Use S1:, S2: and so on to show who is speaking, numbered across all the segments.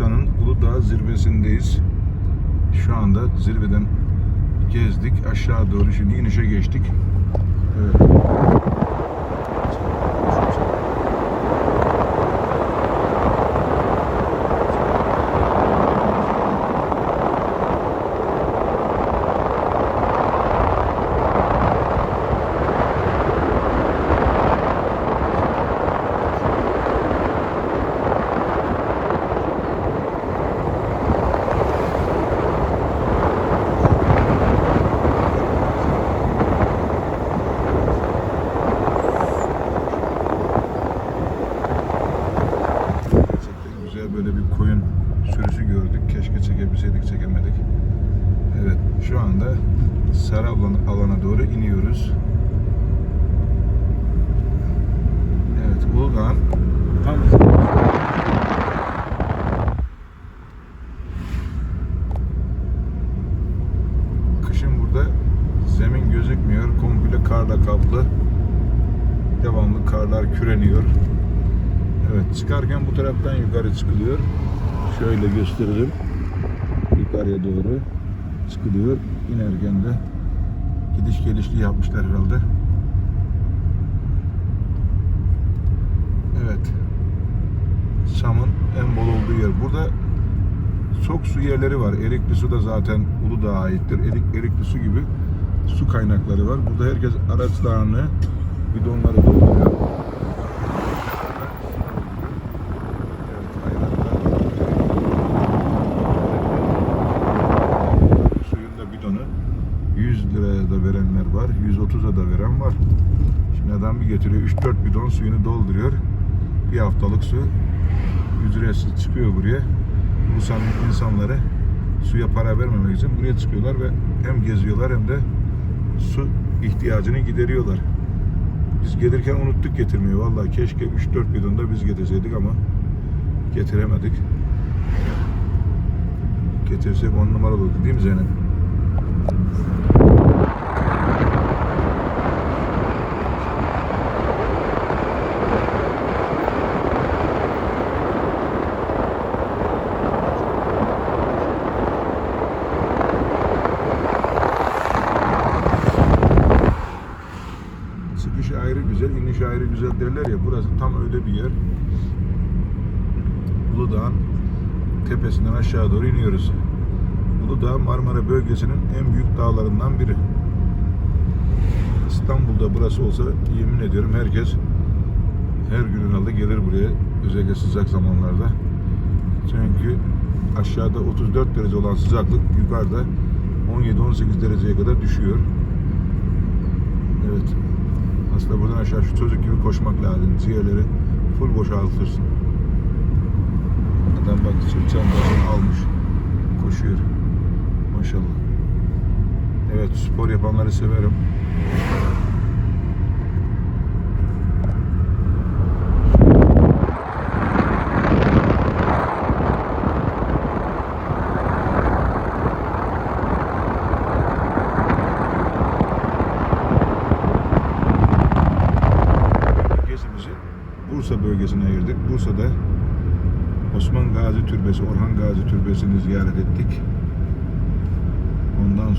S1: Bursa'nın Uludağ zirvesindeyiz. Şu anda zirveden gezdik. Aşağı doğru şimdi inişe geçtik. Evet. Gerçekten güzel böyle bir koyun sürüsü gördük. Keşke çekebilseydik, çekemedik. Evet, şu anda sarı alan, alana doğru iniyoruz. Evet, Uludağ'ın tam Kışın burada zemin gözükmüyor. Komple karla kaplı. Devamlı karlar küreniyor. Evet çıkarken bu taraftan yukarı çıkılıyor. Şöyle gösterelim. Yukarıya doğru çıkılıyor. İnerken de gidiş gelişli yapmışlar herhalde. Evet. Çam'ın en bol olduğu yer. Burada çok su yerleri var. Erikli su da zaten Uludağ'a aittir. Erik, Erikli su gibi su kaynakları var. Burada herkes araçlarını, bidonları dolduruyor. Suyun da bidonu 100 liraya da verenler var, 130'a da veren var. Şimdi adam bir getiriyor, 3-4 bidon suyunu dolduruyor. Bir haftalık su ücretsiz çıkıyor buraya. Bursa'nın insanları suya para vermemek için buraya çıkıyorlar ve hem geziyorlar hem de su ihtiyacını gideriyorlar. Biz gelirken unuttuk getirmeyi. Vallahi keşke 3-4 bidon da biz getirseydik ama getiremedik. Getirsek on numara olurdu değil mi Zeynep? Çıkış ayrı güzel, iniş ayrı güzel derler ya. Burası tam öyle bir yer. Uludağ'ın tepesinden aşağı doğru iniyoruz. Uludağ Marmara bölgesinin en büyük dağlarından biri. İstanbul'da burası olsa yemin ediyorum herkes her gün herhalde gelir buraya özellikle sıcak zamanlarda. Çünkü aşağıda 34 derece olan sıcaklık yukarıda 17-18 dereceye kadar düşüyor. Evet. Aslında buradan aşağı şu çocuk gibi koşmak lazım. Ciğerleri full boşaltırsın. Adam bak çantasını almış. Koşuyor. Maşallah. Evet spor yapanları severim.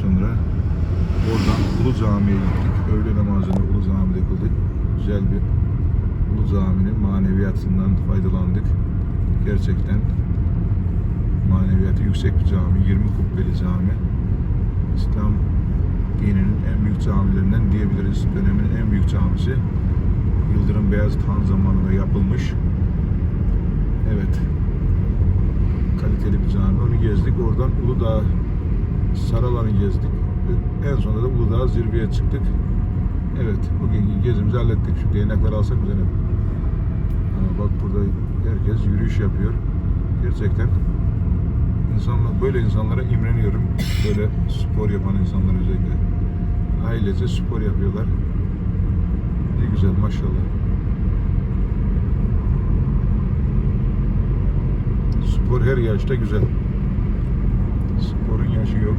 S1: Sonra oradan Ulu Cami'ye gittik. Öğle namazını Ulu Cami'de kıldık. Güzel bir Ulu Cami'nin maneviyatından faydalandık. Gerçekten maneviyatı yüksek bir cami. 20 kubbeli cami. İslam dininin en büyük camilerinden diyebiliriz. Dönemin en büyük camisi. Yıldırım Beyazıt Han zamanında yapılmış. Evet. Kaliteli bir cami. Onu gezdik. Oradan Uludağ Saralan'ı gezdik. En sonunda da Uludağ zirveye çıktık. Evet. Bugünkü gezimizi hallettik. Şu değnekleri alsak Zeynep? Ha, bak burada herkes yürüyüş yapıyor. Gerçekten insanlar böyle insanlara imreniyorum. Böyle spor yapan insanlar özellikle. Ailece spor yapıyorlar. Ne güzel maşallah. Spor her yaşta güzel. Sporun yaşı yok.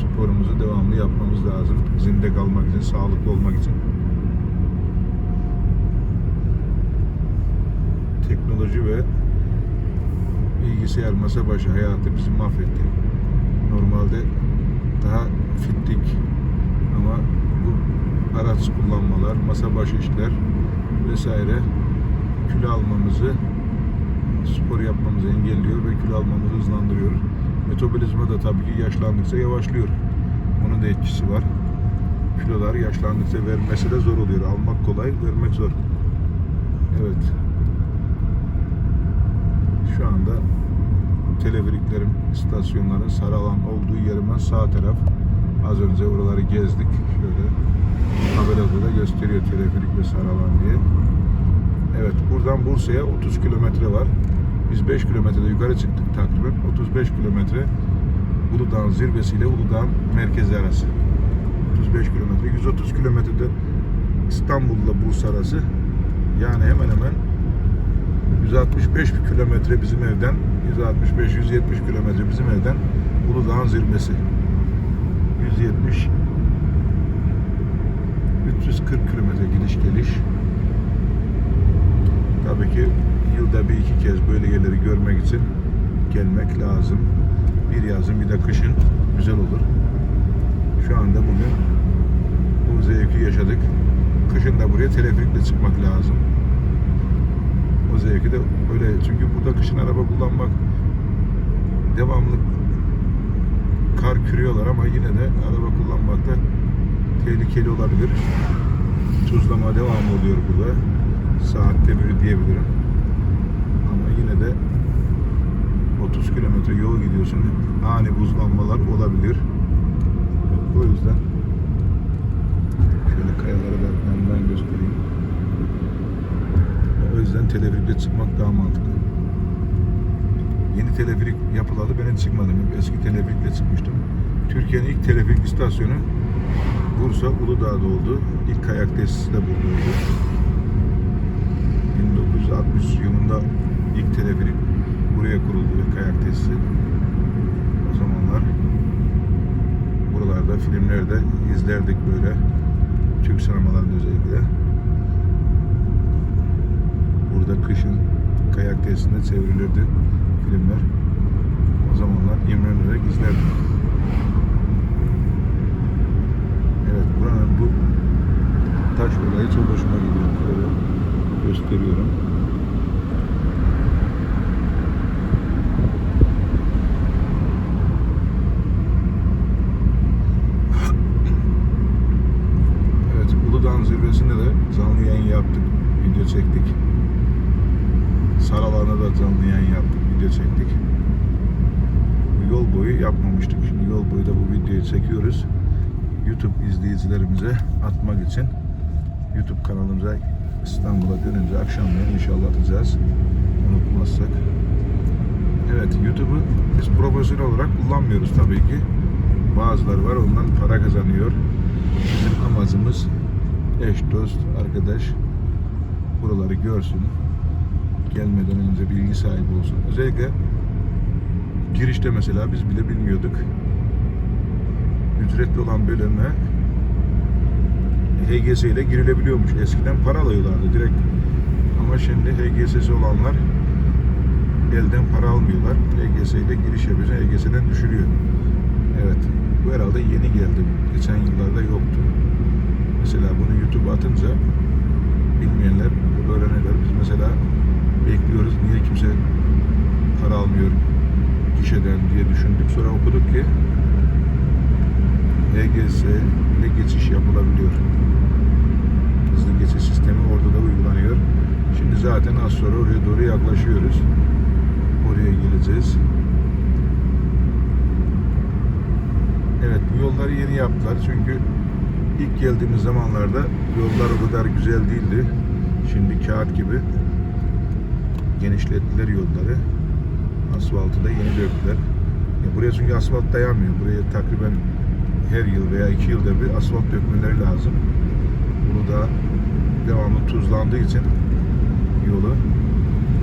S1: Sporumuzu devamlı yapmamız lazım. Zinde kalmak için, sağlıklı olmak için. Teknoloji ve bilgisayar masa başı hayatı bizi mahvetti. Normalde daha fittik ama bu araç kullanmalar, masa başı işler vesaire kilo almamızı, spor yapmamızı engelliyor ve kilo almamızı hızlandırıyor. Metabolizma da tabii ki yaşlandıkça yavaşlıyor. Onun da etkisi var. Kilolar yaşlandıkça vermesi de zor oluyor. Almak kolay, vermek zor. Evet. Şu anda teleferiklerin, istasyonların sarı alan olduğu yerinden sağ taraf. Az önce oraları gezdik. Şöyle tabelada da gösteriyor teleferik ve sarı alan diye. Evet buradan Bursa'ya 30 kilometre var. Biz 5 kilometrede yukarı çıktık takriben. 35 kilometre Uludağ'ın zirvesiyle Uludağ'ın merkezi arası. 35 kilometre. 130 kilometrede İstanbul'la Bursa arası. Yani hemen hemen 165 kilometre bizim evden 165-170 kilometre bizim evden Uludağ'ın zirvesi. 170 340 kilometre gidiş geliş. Tabii ki yılda bir iki kez böyle yerleri görmek için gelmek lazım. Bir yazın bir de kışın güzel olur. Şu anda bugün bu zevki yaşadık. Kışın da buraya teleferikle çıkmak lazım. O zevki de öyle. Çünkü burada kışın araba kullanmak devamlı kar kürüyorlar ama yine de araba kullanmakta tehlikeli olabilir. Tuzlama devam oluyor burada. Saatte bir diyebilirim. Ama yine de 30 kilometre yol gidiyorsun. Ani buzlanmalar olabilir. O yüzden şöyle kayaları da yandan göstereyim. O yüzden teleferikle çıkmak daha mantıklı. Yeni teleferik yapılalı ben hiç çıkmadım. Eski teleferikle çıkmıştım. Türkiye'nin ilk teleferik istasyonu Bursa Uludağ'da oldu. İlk kayak tesisi de burada oldu. 1960 yılında ilk teleferik buraya kuruldu ve kayak tesisi. O zamanlar buralarda filmlerde izlerdik böyle. Türk sinemalarında özellikle. Burada kışın kayak tesisinde çevrilirdi filmler. O zamanlar imrenerek izlerdim. Evet buranın bu taş olayı çok hoşuma gidiyor. Böyle gösteriyorum. Evet Uludağ'ın zirvesinde de canlı yayın yaptık. Video çektik. Saralar'da da canlı yayın yaptık. Video çektik. Bu Yol boyu yapmamıştık. Şimdi yol boyu da bu videoyu çekiyoruz. YouTube izleyicilerimize atmak için YouTube kanalımıza İstanbul'a dönünce akşamleyin inşallah atacağız. Unutmazsak. Evet YouTube'u biz profesyonel olarak kullanmıyoruz tabii ki. Bazıları var ondan para kazanıyor. Bizim amacımız eş, dost, arkadaş buraları görsün. Gelmeden önce bilgi sahibi olsun. Özellikle girişte mesela biz bile bilmiyorduk. Ücretli olan bölüme HGS ile girilebiliyormuş. Eskiden para alıyorlardı direkt. Ama şimdi HGS'si olanlar elden para almıyorlar. HGS ile giriş yapıyorsun. HGS'den düşürüyor. Evet. Bu herhalde yeni geldi. Geçen yıllarda yoktu. Mesela bunu YouTube'a atınca bilmeyenler öğrenirler. Biz mesela bekliyoruz. Niye kimse para almıyor gişeden diye düşündük. Sonra okuduk ki HGS ile geçiş yapılabiliyor. Hızlı geçiş sistemi orada da uygulanıyor. Şimdi zaten az sonra oraya doğru yaklaşıyoruz. Oraya geleceğiz. Evet bu yolları yeni yaptılar çünkü ilk geldiğimiz zamanlarda yollar o kadar güzel değildi. Şimdi kağıt gibi genişlettiler yolları. Asfaltı da yeni döktüler. Ya buraya çünkü asfalt dayanmıyor. Buraya takriben her yıl veya iki yılda bir asfalt dökmeleri lazım. Bunu da devamlı tuzlandığı için yolu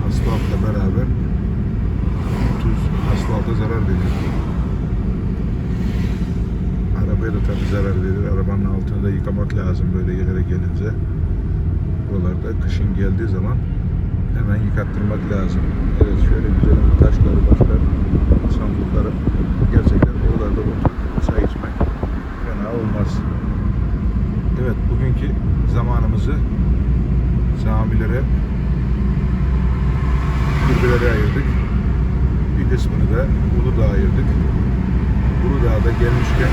S1: asfaltla beraber tuz asfalta zarar veriyor. Arabaya da tabii zarar verir. Arabanın altını da yıkamak lazım böyle yerlere gelince. Buralarda kışın geldiği zaman Hemen yıkattırmak lazım. Evet şöyle güzel taşları başlar. Çamurları gerçekten oralarda oturup çay içmek fena olmaz. Evet bugünkü zamanımızı camilere türbelere ayırdık. Bir kısmını da Uludağ'a ayırdık. Uludağ'da gelmişken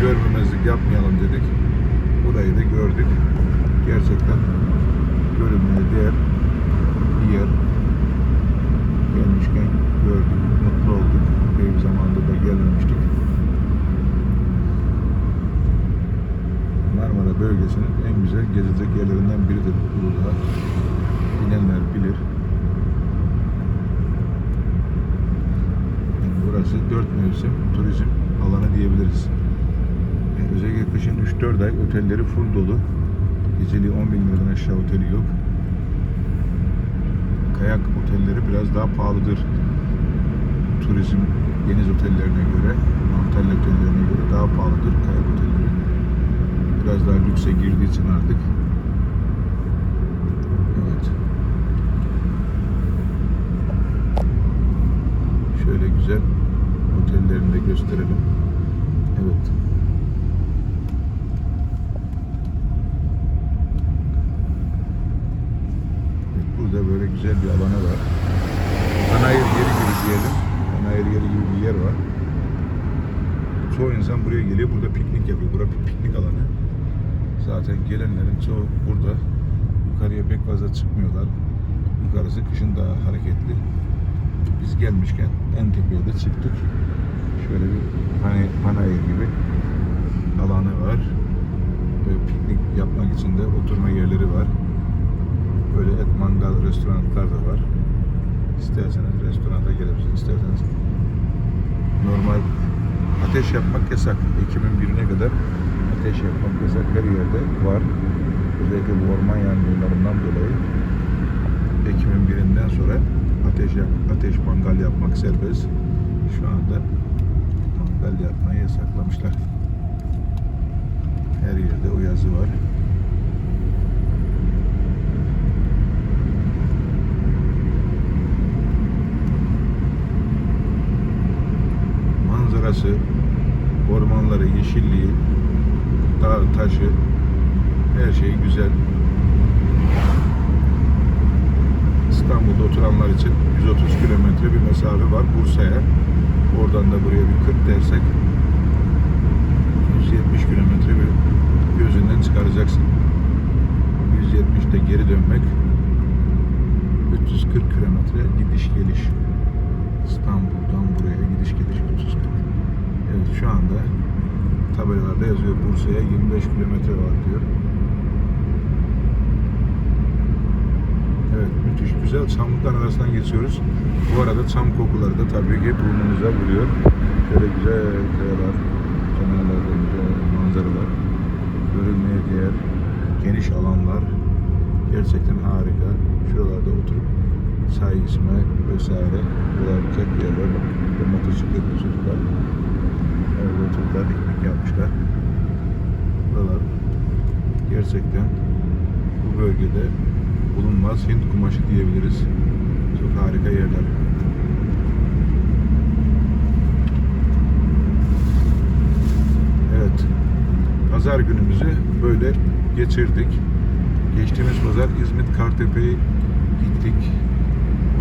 S1: görmemezlik yapmayalım dedik. Burayı da gördük. Gerçekten görülmeye değer bir yer. Gelmişken gördük, mutlu olduk. Benim zamanında da gelmemiştik. Marmara bölgesinin en güzel gezilecek yerlerinden biridir Uludağ. Bilenler bilir. Yani burası dört mevsim turizm alanı diyebiliriz. Yani özellikle kışın 3-4 ay otelleri full dolu. Geceliği 10 bin liradan aşağı oteli yok. Kayak otelleri biraz daha pahalıdır. Turizm deniz otellerine göre, Antalya otellerine göre daha pahalıdır kayak otelleri. Biraz daha lükse girdiği için artık. Evet. Şöyle güzel otellerini de gösterelim. Evet. Evet, Burada böyle güzel bir alanı var. Panayır yeri gibi diyelim. Panayır yeri gibi bir yer var. Çoğu insan buraya geliyor. Burada piknik yapıyor. Bir piknik alanı. Zaten gelenlerin çoğu burada. Yukarıya pek fazla çıkmıyorlar. Yukarısı kışın daha hareketli. Biz gelmişken en tepeye de çıktık. Şöyle bir pane- panayır gibi alanı var. Böyle piknik yapmak için de oturma yerleri var. Böyle et mangal restoranlar da var. İsterseniz restoranda gelebilirsiniz. İsterseniz normal ateş yapmak yasak. Ekim'in birine kadar ateş yapmak yasak. Her yerde var. Özellikle bu orman yangınlarından dolayı Ekim'in birinden sonra ateş ateş mangal yapmak serbest. Şu anda mangal yapmayı yasaklamışlar. Her yerde o yazı var. Manzarası, ormanları, yeşilliği, dağ, taşı, her şey güzel. İstanbul'da oturanlar için 130 kilometre bir mesafe var Bursa'ya. Oradan da buraya bir 40 dersek 170 kilometre bir gözünden çıkaracaksın. 170'te geri dönmek 340 kilometre gidiş geliş. İstanbul'dan buraya gidiş geliş 340. Evet şu anda tabelalarda yazıyor Bursa'ya 25 kilometre var diyor. Evet müthiş güzel çamlıkların arasından geçiyoruz. Bu arada çam kokuları da tabii ki burnumuza vuruyor. Şöyle güzel kayalar, kenarlarda güzel manzaralar, görülmeye değer geniş alanlar gerçekten harika. Şuralarda oturup çay içme vesaire olabilecek yerler. Motosikletli çocuklar oturdular, piknik yapmışlar. Buralar gerçekten bu bölgede bulunmaz Hint kumaşı diyebiliriz. Çok harika yerler. Evet. Pazar günümüzü böyle geçirdik. Geçtiğimiz pazar İzmit Kartepe'ye gittik.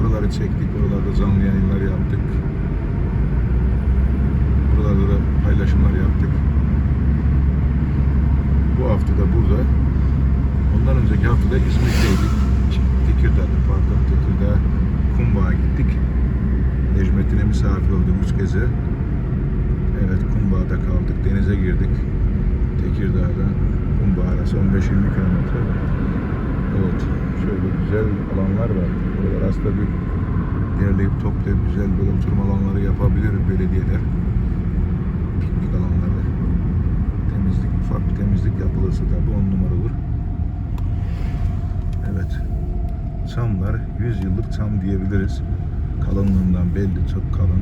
S1: Oraları çektik. Oralarda canlı yayınlar yaptık. Buralarda da paylaşımlar yaptık. Bu hafta da burada. Haftada İzmir'deydik. Tekirdağ'da pardon. Tekirdağ Kumbağ'a gittik. Necmettin'e misafir üç gece. Evet Kumbağa'da kaldık. Denize girdik. Tekirdağ'da Kumbağ arası 15-20 kilometre. Evet. Şöyle güzel alanlar var. Buralar aslında bir derleyip toplayıp güzel böyle oturma alanları yapabilir belediyeler. Piknik alanları. Temizlik, ufak bir temizlik yapılırsa tabii on numara olur. Evet. Çamlar 100 yıllık çam diyebiliriz. Kalınlığından belli çok kalın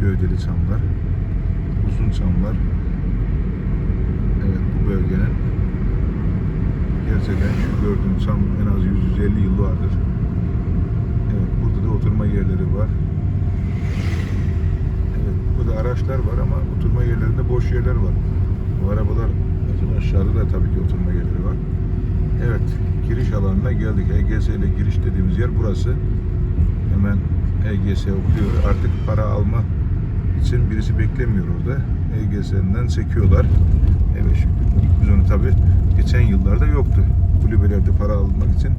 S1: gövdeli çamlar. Uzun çamlar. Evet bu bölgenin gerçekten şu gördüğüm çam en az 100-150 yıl vardır. oturma yerleri var. Evet, burada araçlar var ama oturma yerlerinde boş yerler var. Bu arabalar aşağıda da tabii ki oturma yerleri var. Evet, giriş alanına geldik. EGS ile giriş dediğimiz yer burası. Hemen EGS okuyor. Artık para alma için birisi beklemiyor orada. EGS'den sekiyorlar. Evet şimdi biz onu tabii geçen yıllarda yoktu. Kulübelerde para almak için